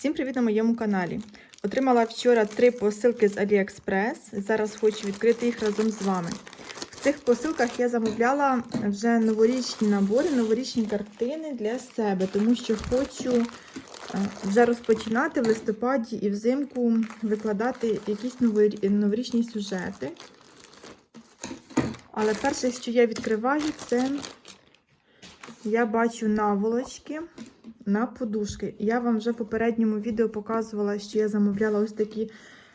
Всім привіт на моєму каналі. Отримала вчора три посилки з AliExpress. Зараз хочу відкрити їх разом з вами. В цих посилках я замовляла вже новорічні набори, новорічні картини для себе, тому що хочу е, вже розпочинати в листопаді і взимку викладати якісь новорічні сюжети. Але перше, що я відкриваю, це я бачу наволочки на подушки. Я вам вже в попередньому відео показувала, що я замовляла ось такі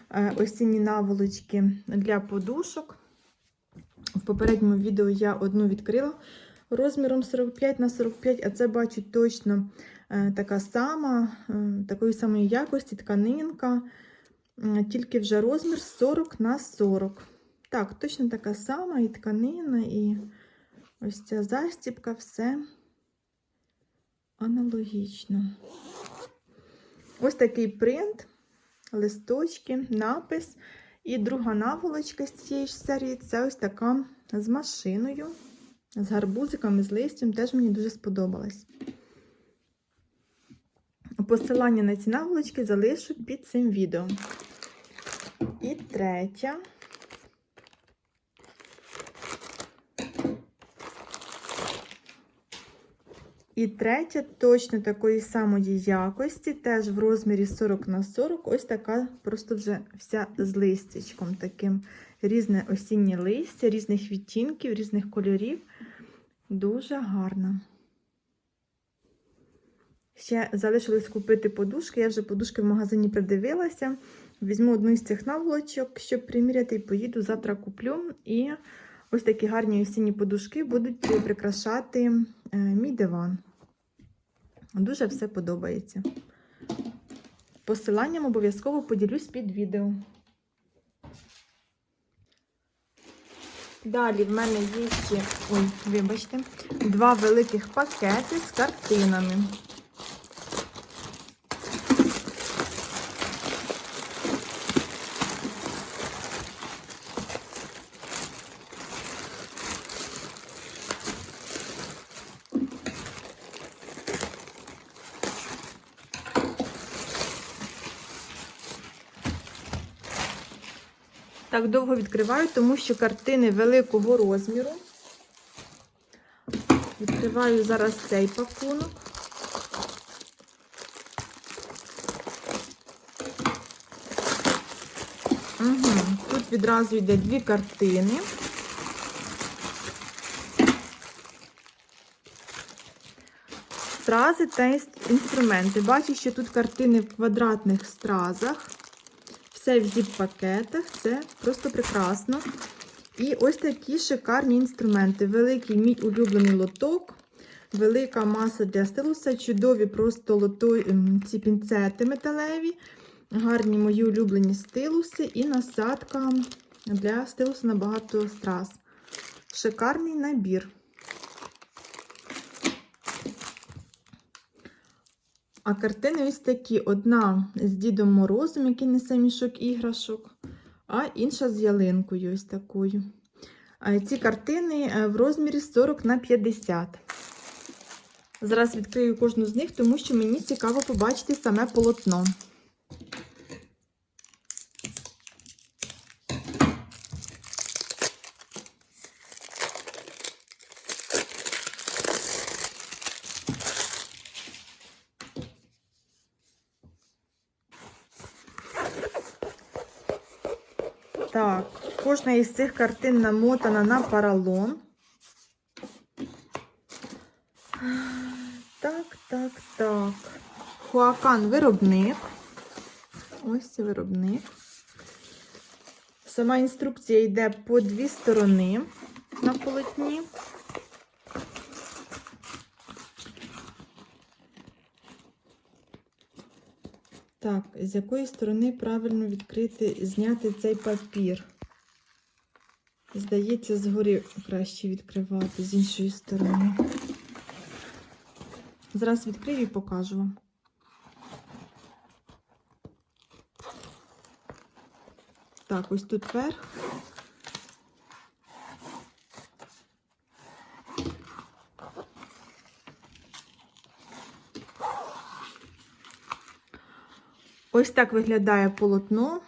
е, осінні наволочки для подушок. В попередньому відео я одну відкрила розміром 45 на 45, а це бачу точно е, така сама, е, такої самої якості тканинка, тільки вже розмір 40 на 40. Так, точно така сама і тканина, і ось ця застібка, все аналогічно. Ось такий принт, листочки, напис. І друга наволочка з цієї ж серії це ось така з машиною, з гарбузиками, з листям. Теж мені дуже сподобалась. Посилання на ці наволочки залишу під цим відео. І третя. І третя точно такої самої якості, теж в розмірі 40 на 40. Ось така просто вже вся з листячком. Таким різне осіннє листя, різних відтінків, різних кольорів. Дуже гарна. Ще залишилось купити подушки. Я вже подушки в магазині придивилася. Візьму одну із цих наволочок, щоб приміряти, і поїду. Завтра куплю. І ось такі гарні осінні подушки будуть прикрашати е, мій диван. Дуже все подобається. Посиланням обов'язково поділюсь під відео. Далі в мене є ще, ой, вибачте, два великих пакети з картинами. Так довго відкриваю, тому що картини великого розміру. Відкриваю зараз цей пакунок. Угу. Тут відразу йде дві картини. Стрази та інструменти. Бачу, що тут картини в квадратних стразах. Все в зіп-пакетах, це просто прекрасно. І ось такі шикарні інструменти. Великий мій улюблений лоток, велика маса для стилуса, чудові просто лото... ці пінцети металеві, гарні мої улюблені стилуси і насадка для стилусу на багато страз. Шикарний набір. А картини ось такі: одна з Дідом Морозом, який несе мішок іграшок, а інша з ялинкою ось такою. Ці картини в розмірі 40 на 50. Зараз відкрию кожну з них, тому що мені цікаво побачити саме полотно. Так, кожна із цих картин намотана на поролон. Так, так, так. Хуакан виробник. Ось це виробник. Сама інструкція йде по дві сторони на полотні. Так, з якої сторони правильно відкрити, зняти цей папір? Здається, згори краще відкривати з іншої сторони. Зараз відкрию і покажу вам. Так, ось тут верх. Ось так виглядає полотно.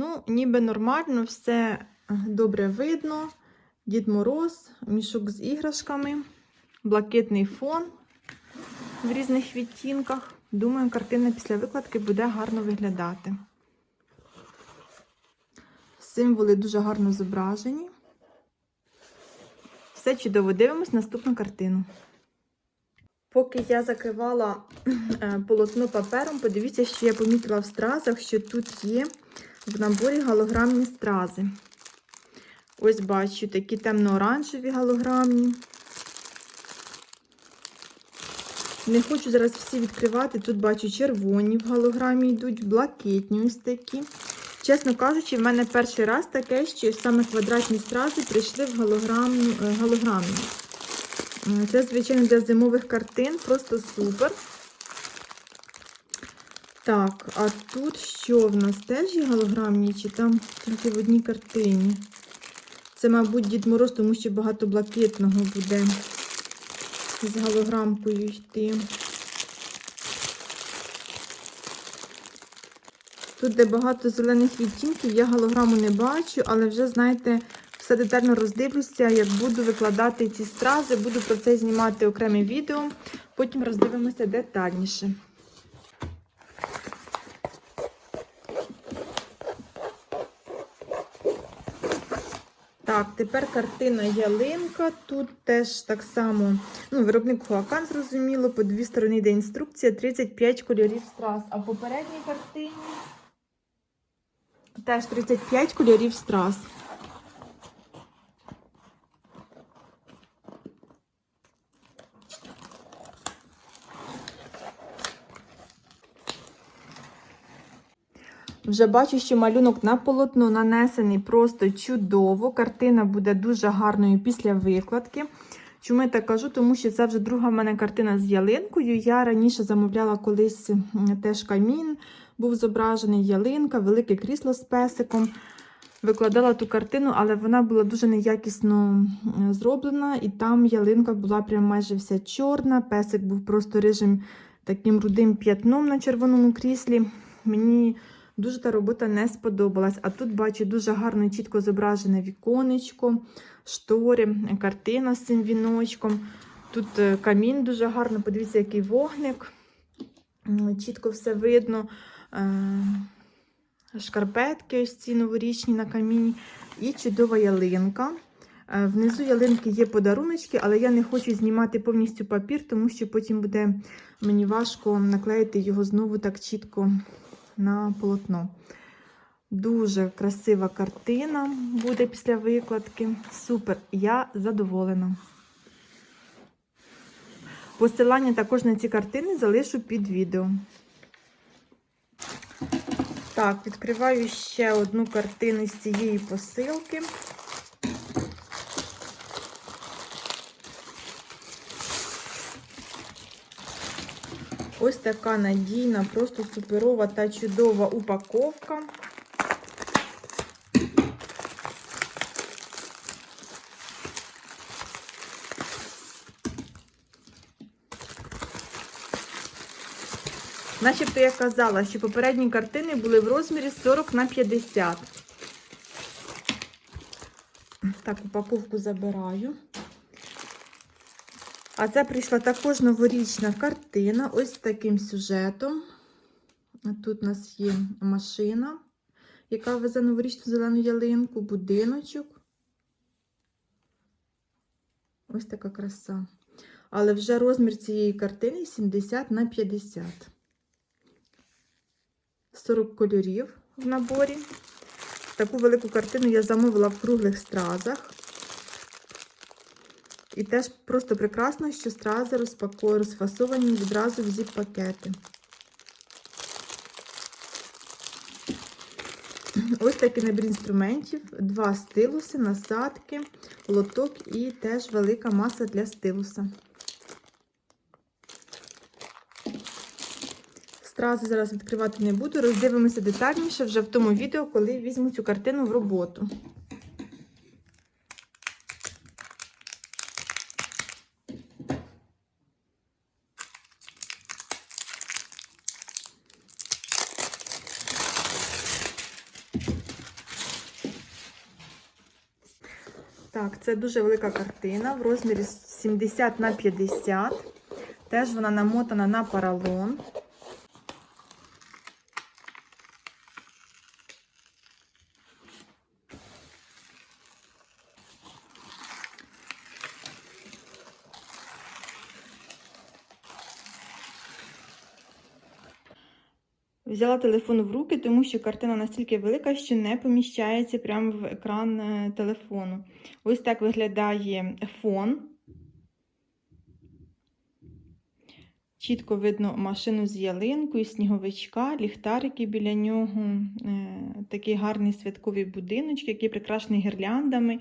Ну, ніби нормально, все добре видно. Дід Мороз, мішок з іграшками, блакитний фон в різних відтінках. Думаю, картина після викладки буде гарно виглядати. Символи дуже гарно зображені. Все чудово. Дивимось наступну картину. Поки я закривала е, полотно папером, подивіться, що я помітила в стразах, що тут є в наборі голограмні стрази. Ось бачу такі темно-оранжеві голограмні. Не хочу зараз всі відкривати. Тут бачу червоні в голограмі йдуть, блакитні ось такі. Чесно кажучи, в мене перший раз таке, що саме квадратні стрази прийшли в голограмну, е, Це, звичайно, для зимових картин, просто супер. Так, а тут що в нас теж є голограмні, чи там тільки в одній картині? Це, мабуть, Дід Мороз, тому що багато блакитного буде з голограмкою йти. Тут, де багато зелених відтінків, я голограму не бачу, але вже, знаєте, все детально роздивлюся, як буду викладати ці стрази, буду про це знімати окреме відео, потім роздивимося детальніше. Так, тепер картина ялинка. Тут теж так само, ну, виробник Хуакан, зрозуміло, по дві сторони йде інструкція, 35 кольорів страз. А в попередній картині теж 35 кольорів страз. Вже бачу, що малюнок на полотно нанесений просто чудово. Картина буде дуже гарною після викладки. Чому я так кажу? Тому що це вже друга в мене картина з ялинкою. Я раніше замовляла колись теж камін, був зображений ялинка, велике крісло з песиком. Викладала ту картину, але вона була дуже неякісно зроблена, і там ялинка була прям майже вся чорна. Песик був просто рижим таким рудим п'ятном на червоному кріслі. Мені Дуже та робота не сподобалась. А тут бачу дуже гарно і чітко зображене віконечко, штори, картина з цим віночком. Тут е, камін дуже гарно, подивіться, який вогник. Чітко все видно. Е, Шкарпетки ось ці новорічні на каміні. І чудова ялинка. Е, Внизу ялинки є подаруночки, але я не хочу знімати повністю папір, тому що потім буде мені важко наклеїти його знову так чітко на полотно. Дуже красива картина буде після викладки. Супер, я задоволена. Посилання також на ці картини залишу під відео. Так, відкриваю ще одну картину з цієї посилки. Ось така надійна, просто суперова та чудова упаковка. Начебто я казала, що попередні картини були в розмірі 40 на 50. Так, упаковку забираю. А це прийшла також новорічна картина, ось з таким сюжетом. Тут у нас є машина, яка везе новорічну зелену ялинку, будиночок. Ось така краса. Але вже розмір цієї картини 70 на 50. 40 кольорів в наборі. Таку велику картину я замовила в круглих стразах. І теж просто прекрасно, що стрази розпакую, розфасовані відразу в зіп-пакети. Ось такий набір інструментів, два стилуси, насадки, лоток і теж велика маса для стилуса. Стрази зараз відкривати не буду, роздивимося детальніше вже в тому відео, коли візьму цю картину в роботу. Так, це дуже велика картина в розмірі 70 на 50. Теж вона намотана на поролон. Взяла телефон в руки, тому що картина настільки велика, що не поміщається прямо в екран е, телефону. Ось так виглядає фон. Чітко видно машину з ялинкою, сніговичка, ліхтарики біля нього, е, такий гарний святковий будиночок, який прикрашений гірляндами.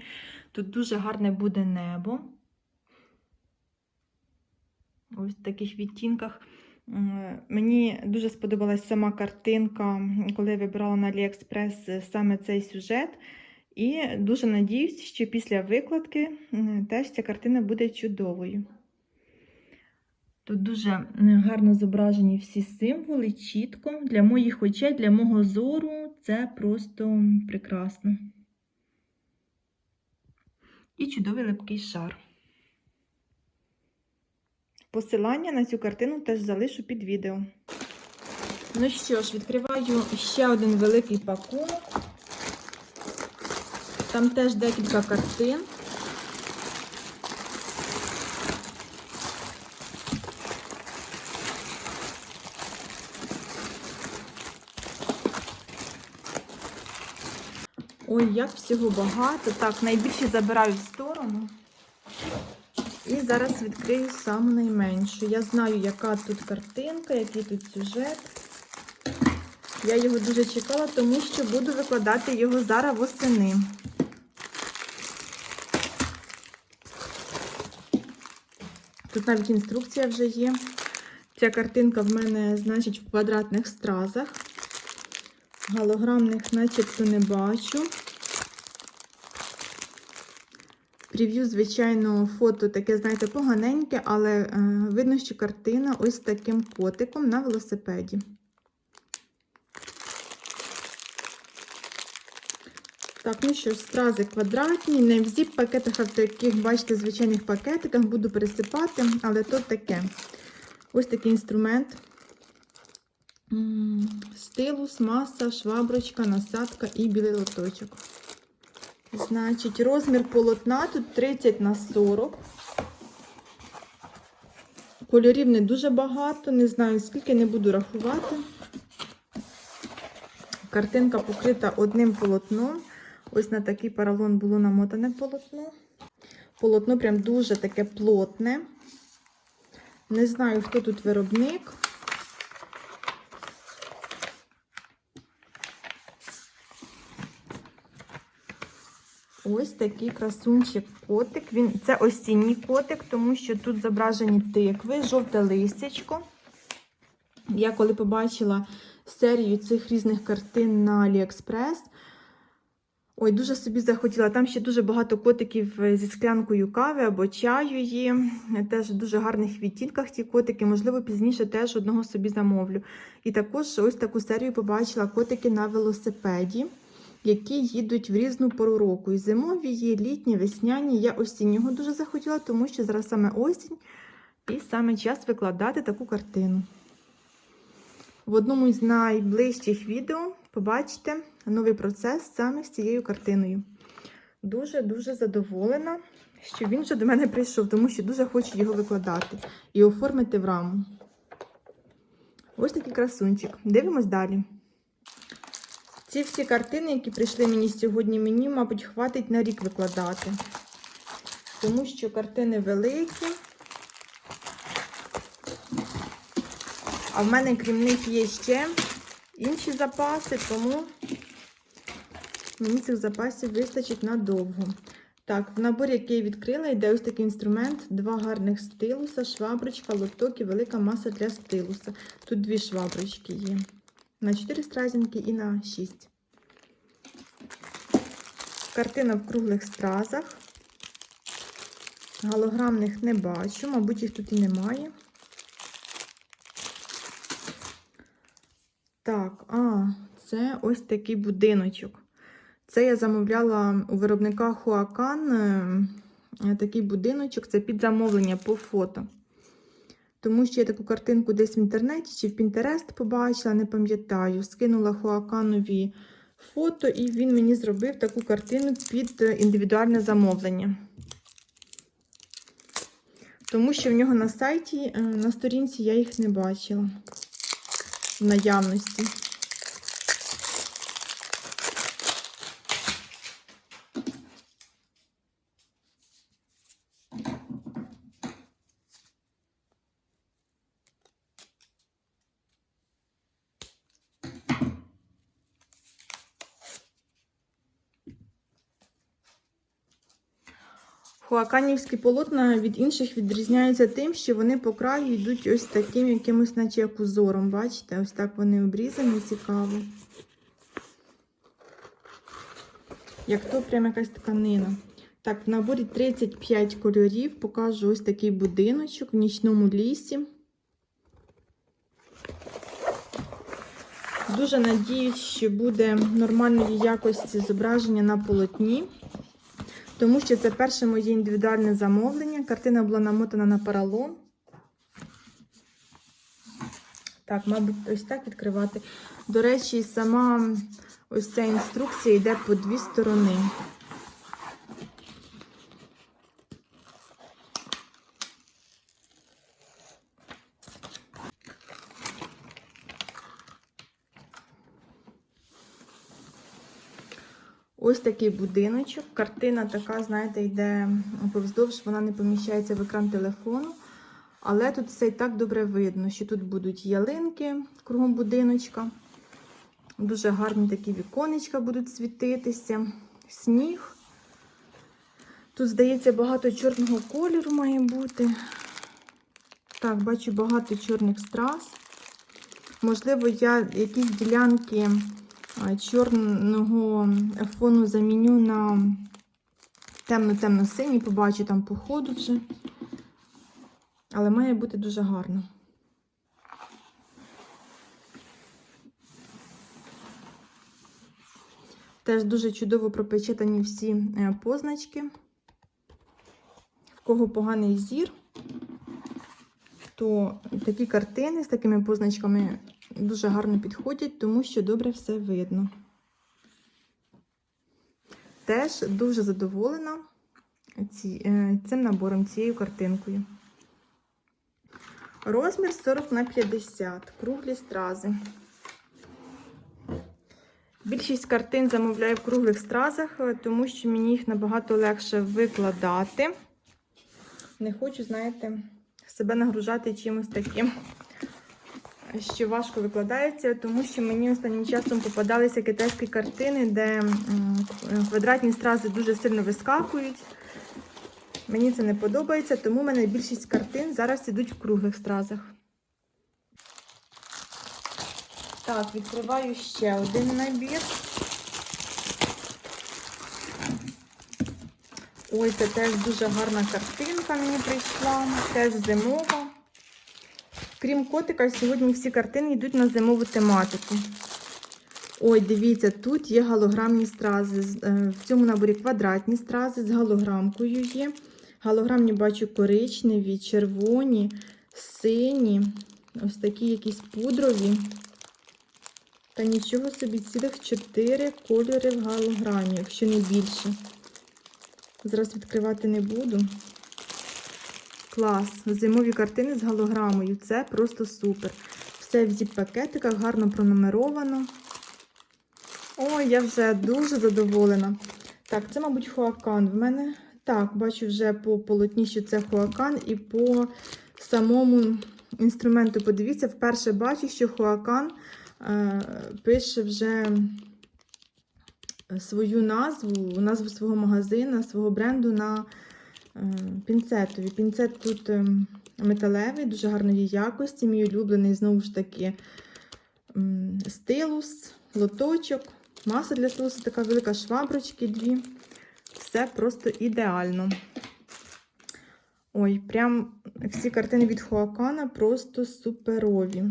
Тут дуже гарне буде небо. Ось в таких відтінках. Е, Мені дуже сподобалась сама картинка, коли я вибирала на AliExpress е, саме цей сюжет. І дуже надіюсь, що після викладки е, теж ця картина буде чудовою. Тут дуже гарно зображені всі символи, чітко. Для моїх очей, для мого зору це просто прекрасно. І чудовий липкий шар. Посилання на цю картину теж залишу під відео. Ну що ж, відкриваю ще один великий пакунок. Там теж декілька картин. Ой, як всього багато. Так, найбільше забираю в сторону. І зараз відкрию саму найменшу. Я знаю, яка тут картинка, який тут сюжет. Я його дуже чекала, тому що буду викладати його зараз восени. Тут навіть інструкція вже є. Ця картинка в мене, значить, в квадратних стразах. Голограмних начебто не бачу. Прев'ю, звичайно, фото таке, знаєте, поганеньке, але е, видно, що картина ось таким котиком на велосипеді. Так, ну що стрази квадратні, не в зіп-пакетах, а в таких, бачите, звичайних пакетиках буду пересипати, але то таке. Ось такий інструмент. Стилус, маса, шваброчка, насадка і білий лоточок. Значить, розмір полотна тут 30 на 40. Кольорів не дуже багато, не знаю скільки, не буду рахувати. Картинка покрита одним полотном. Ось на такий поролон було намотане полотно. Полотно прям дуже таке плотне. Не знаю, хто тут виробник. Ось такий красунчик котик. Він, це осінній котик, тому що тут зображені тикви, жовте листячко. Я коли побачила серію цих різних картин на AliExpress, ой, дуже собі захотіла. Там ще дуже багато котиків зі склянкою кави або чаю є. Теж в дуже гарних відтінках ті котики. Можливо, пізніше теж одного собі замовлю. І також ось таку серію побачила котики на велосипеді які їдуть в різну пору року. І зимові є, літні, весняні. Я осіннього дуже захотіла, тому що зараз саме осінь і саме час викладати таку картину. В одному з найближчих відео побачите новий процес саме з цією картиною. Дуже-дуже задоволена, що він вже до мене прийшов, тому що дуже хочу його викладати і оформити в раму. Ось такий красунчик. Дивимось далі. Ці всі картини, які прийшли мені сьогодні, мені, мабуть, хватить на рік викладати. Тому що картини великі. А в мене, крім них, є ще інші запаси, тому мені цих запасів вистачить надовго. Так, в наборі, який я відкрила, йде ось такий інструмент, два гарних стилуса, шваброчка, лоток і велика маса для стилуса. Тут дві шваброчки є. На 4 стразинки і на 6. Картина в круглих стразах. Голограмних не бачу, мабуть, їх тут і немає. Так, а, це ось такий будиночок. Це я замовляла у виробника Хуакан е, такий будиночок, це під замовлення по фото. Тому що я таку картинку десь в інтернеті чи в Пінтерест побачила, не пам'ятаю. Скинула Хуаканові фото, і він мені зробив таку картину під е, індивідуальне замовлення. Тому що в нього на сайті, е, на сторінці я їх не бачила в наявності. Хуаканівські полотна від інших відрізняються тим, що вони по краю йдуть ось таким якимось, наче як узором. Бачите, ось так вони обрізані, цікаво. Як то прям якась тканина. Так, в наборі 35 кольорів. Покажу ось такий будиночок в нічному лісі. Дуже надіюсь, що буде нормальної якості зображення на полотні. Тому що це перше моє індивідуальне замовлення. Картина була намотана на поролон. Так, мабуть, ось так відкривати. До речі, сама ось ця інструкція йде по дві сторони. Ось такий будиночок. Картина така, знаєте, йде повздовж, вона не поміщається в екран телефону. Але тут все і так добре видно, що тут будуть ялинки кругом будиночка. Дуже гарні такі віконечка будуть світитися, сніг. Тут, здається, багато чорного кольору має бути. Так, бачу багато чорних страз. Можливо, я якісь ділянки чорного фону заміню на темно-темно-синій, побачу там по ходу вже. Але має бути дуже гарно. Теж дуже чудово пропечатані всі е, позначки. В кого поганий зір, то такі картини з такими позначками дуже гарно підходять, тому що добре все видно. Теж дуже задоволена е, цим набором, цією картинкою. Розмір 40 на 50, круглі стрази. Більшість картин замовляю в круглих стразах, е, тому що мені їх набагато легше викладати. Не хочу, знаєте, себе нагружати чимось таким що важко викладається, тому що мені останнім часом попадалися китайські картини, де квадратні стрази дуже сильно вискакують. Мені це не подобається, тому в мене більшість картин зараз ідуть в круглих стразах. Так, відкриваю ще один набір. Ой, це теж дуже гарна картинка мені прийшла, теж зимова. Крім котика, сьогодні всі картини йдуть на зимову тематику. Ой, дивіться, тут є галограмні стрази. Е, в цьому наборі квадратні стрази з галограмкою є. Галограмні бачу коричневі, червоні, сині, ось такі якісь пудрові. Та нічого собі, цілих 4 кольори в галограмі, якщо не більше. Зараз відкривати не буду. Клас. Зимові картини з галограмою. Це просто супер. Все в зіп-пакетиках, гарно пронумеровано. Ой, я вже дуже задоволена. Так, це, мабуть, хуакан. В мене, так, бачу вже по полотні, що це хуакан, і по самому інструменту, подивіться, вперше бачу, що хуакан е, пише вже свою назву, назву свого магазину, свого бренду на Е, пінцетові. Пінцет тут е, металевий, дуже гарної якості. Мій улюблений, знову ж таки, стилус, лоточок, маса для стилусу, така велика шваброчки дві. Все просто ідеально. Ой, прям всі картини від Хуакана просто суперові.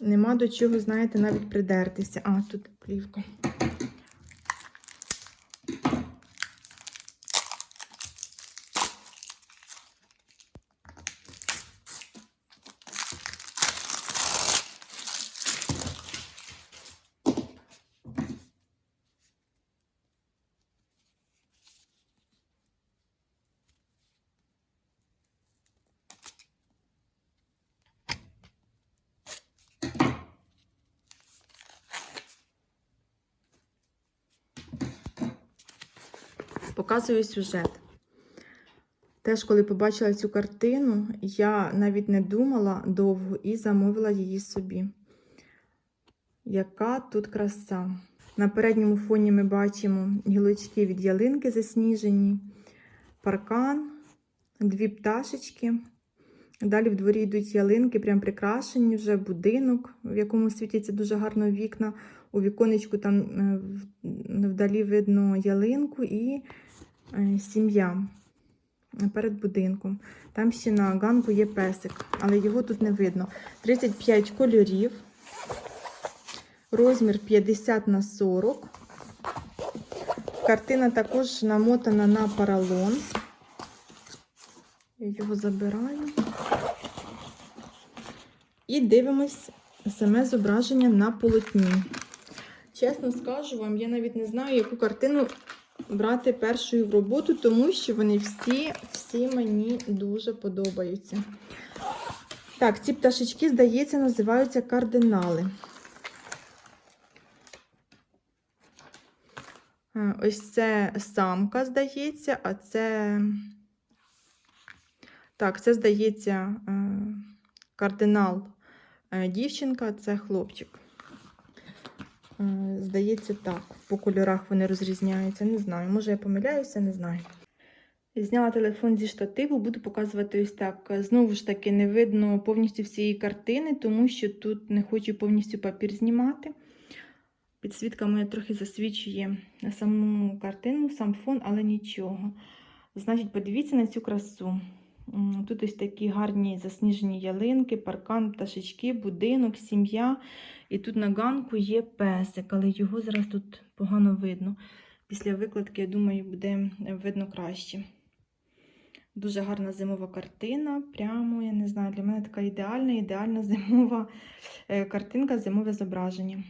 Нема до чого, знаєте, навіть придертися. А, тут плівка. Показую сюжет. Теж, коли побачила цю картину, я навіть не думала довго і замовила її собі. Яка тут краса! На передньому фоні ми бачимо гілочки від ялинки засніжені, паркан, дві пташечки. Далі в дворі йдуть ялинки, прям прикрашені вже будинок, в якому світяться дуже гарно вікна. У віконечку там е, вдалі видно ялинку і сім'я перед будинком. Там ще на ганку є песик, але його тут не видно. 35 кольорів, розмір 50 на 40. Картина також намотана на поролон. Я його забираю. І дивимось саме зображення на полотні. Чесно скажу вам, я навіть не знаю, яку картину брати першою в роботу, тому що вони всі, всі мені дуже подобаються. Так, ці пташечки, здається, називаються кардинали. Е, Ось це самка, здається, а це. Так, це, здається, е, кардинал е, дівчинка, це хлопчик. Е, Здається, так. По кольорах вони розрізняються. Не знаю. Може, я помиляюся, не знаю. Зняла телефон зі штативу, буду показувати ось так. Знову ж таки, не видно повністю всієї картини, тому що тут не хочу повністю папір знімати. Підсвітка моя трохи засвічує саму картину, сам фон, але нічого. Значить, подивіться на цю красу. Тут ось такі гарні засніжені ялинки, паркан, пташечки, будинок, сім'я. І тут на ганку є песик, але його зараз тут погано видно. Після викладки, я думаю, буде видно краще. Дуже гарна зимова картина. Прямо, я не знаю, для мене така ідеальна, ідеальна зимова е, картинка, зимове зображення.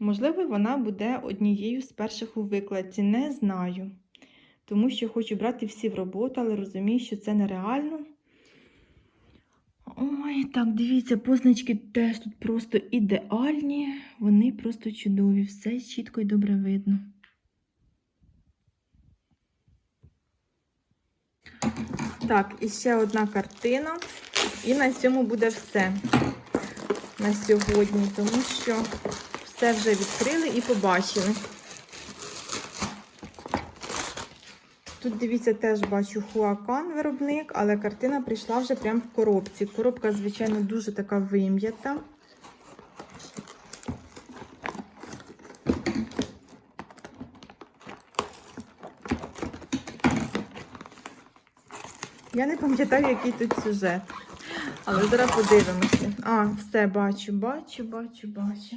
Можливо, вона буде однією з перших у викладці, не знаю. Тому що хочу брати всі в роботу, але розумію, що це нереально. Ой, так, дивіться, позначки теж тут просто ідеальні. Вони просто чудові. Все чітко і добре видно. Так, і ще одна картина. І на цьому буде все на сьогодні, тому що все вже відкрили і побачили. Тут, дивіться, теж бачу Хуакан виробник, але картина прийшла вже прямо в коробці. Коробка, звичайно, дуже така вим'ята. Я не пам'ятаю, який тут сюжет. Але зараз подивимося. А, все, бачу, бачу, бачу, бачу.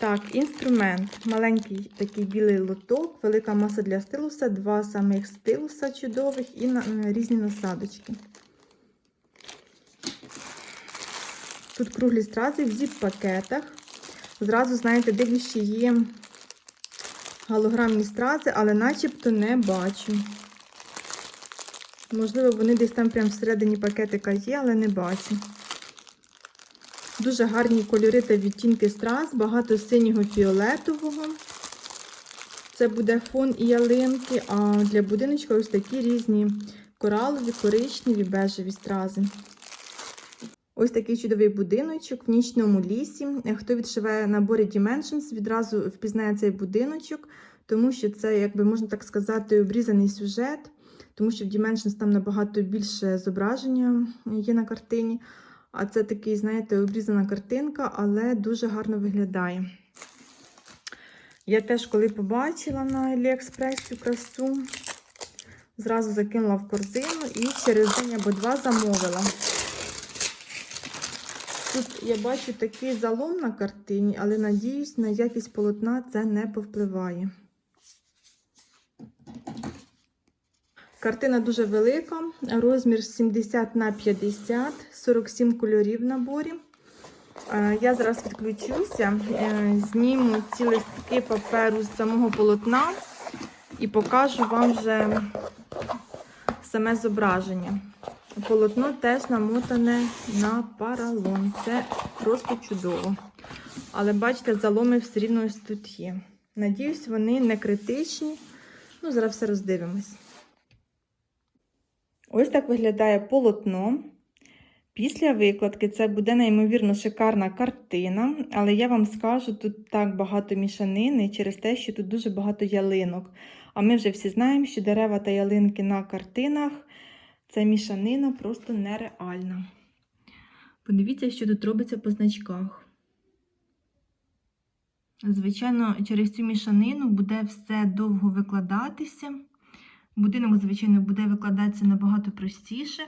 Так, інструмент. Маленький такий білий лоток, велика маса для стилуса, два самих стилуса чудових і на, різні насадочки. Тут круглі стрази в зіп-пакетах. Зразу, знаєте, дивлюсь, що є голограмні стрази, але начебто не бачу. Можливо, вони десь там прямо всередині пакетика є, але не бачу. Дуже гарні кольори та відтінки страз, багато синього фіолетового. Це буде фон і ялинки, а для будиночка ось такі різні коралові, коричневі, бежеві стрази. Ось такий чудовий будиночок в нічному лісі. Хто відшиває набори Dimensions, відразу впізнає цей будиночок, тому що це, якби можна так сказати, обрізаний сюжет, тому що в Dimensions там набагато більше зображення є на картині. А це такий, знаєте, обрізана картинка, але дуже гарно виглядає. Я теж, коли побачила на AliExpress цю красу, зразу закинула в корзину і через день або два замовила. Тут я бачу такий залом на картині, але надіюсь, на якість полотна це не повпливає. Картина дуже велика, розмір 70 на 50, 47 кольорів в наборі. Е, Я зараз відключуся, е, зніму ці листки паперу з самого полотна і покажу вам вже саме зображення. Полотно теж намотане на поролон. Це просто чудово. Але бачите, заломи все рівно ось тут є. Надіюсь, вони не критичні. Ну, зараз все роздивимось. Ось так виглядає полотно. Після викладки це буде неймовірно шикарна картина, але я вам скажу, тут так багато мішанини через те, що тут дуже багато ялинок. А ми вже всі знаємо, що дерева та ялинки на картинах це мішанина просто нереальна. Подивіться, що тут робиться по значках. Звичайно, через цю мішанину буде все довго викладатися. Будинок, звичайно, буде викладатися набагато простіше.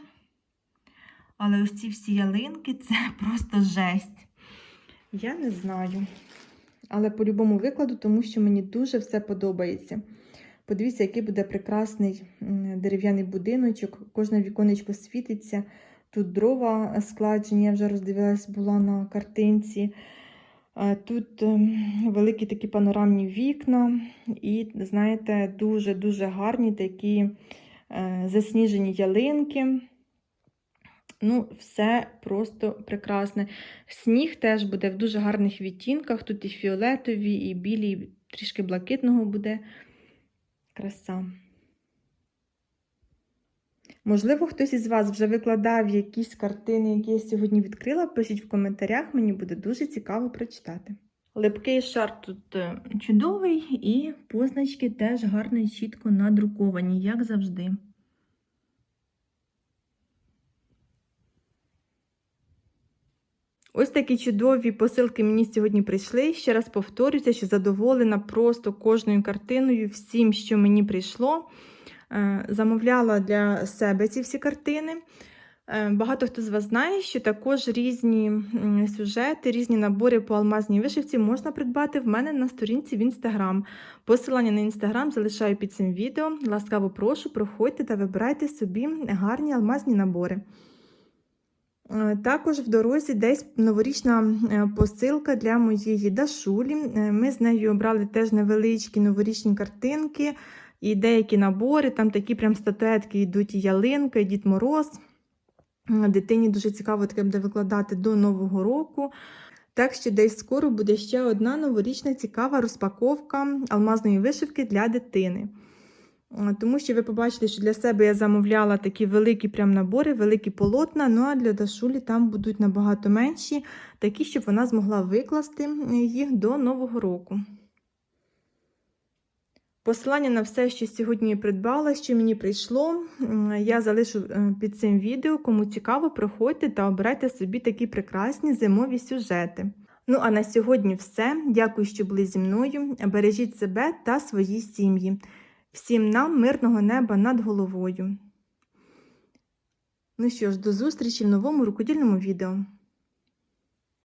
Але ось ці всі ялинки це просто жесть. Я не знаю. Але по-любому викладу, тому що мені дуже все подобається. Подивіться, який буде прекрасний дерев'яний будиночок. Кожне віконечко світиться. Тут дрова складені, я вже роздивилась, була на картинці. Тут великі такі панорамні вікна, і, знаєте, дуже-дуже гарні такі засніжені ялинки. Ну, все просто прекрасне. Сніг теж буде в дуже гарних відтінках. Тут і фіолетові, і білі, і трішки блакитного буде. Краса. Можливо, хтось із вас вже викладав якісь картини, які я сьогодні відкрила. Пишіть в коментарях, мені буде дуже цікаво прочитати. Липкий шар тут е, чудовий, і позначки теж гарно і чітко надруковані, як завжди. Ось такі чудові посилки мені сьогодні прийшли. Ще раз повторюся, що задоволена просто кожною картиною, всім, що мені прийшло. Е, замовляла для себе ці всі картини. Е, багато хто з вас знає, що також різні сюжети, різні набори по алмазній вишивці можна придбати в мене на сторінці в інстаграм. Посилання на інстаграм залишаю під цим відео. Ласкаво прошу, проходьте та вибирайте собі гарні алмазні набори. Е, також в дорозі десь новорічна посилка для моєї дашулі. Ми з нею обрали теж невеличкі новорічні картинки і деякі набори, там такі прям статуетки йдуть і ялинка, і Дід Мороз. Дитині дуже цікаво таке буде викладати до Нового року. Так що десь скоро буде ще одна новорічна цікава розпаковка алмазної вишивки для дитини. Тому що ви побачите, що для себе я замовляла такі великі прям набори, великі полотна, ну а для Дашулі там будуть набагато менші, такі, щоб вона змогла викласти їх до Нового року. Посилання на все, що сьогодні придбала, що мені прийшло, я залишу е, під цим відео. Кому цікаво, проходьте та обирайте собі такі прекрасні зимові сюжети. Ну, а на сьогодні все. Дякую, що були зі мною. Бережіть себе та свої сім'ї. Всім нам мирного неба над головою. Ну що ж, до зустрічі в новому рукодільному відео.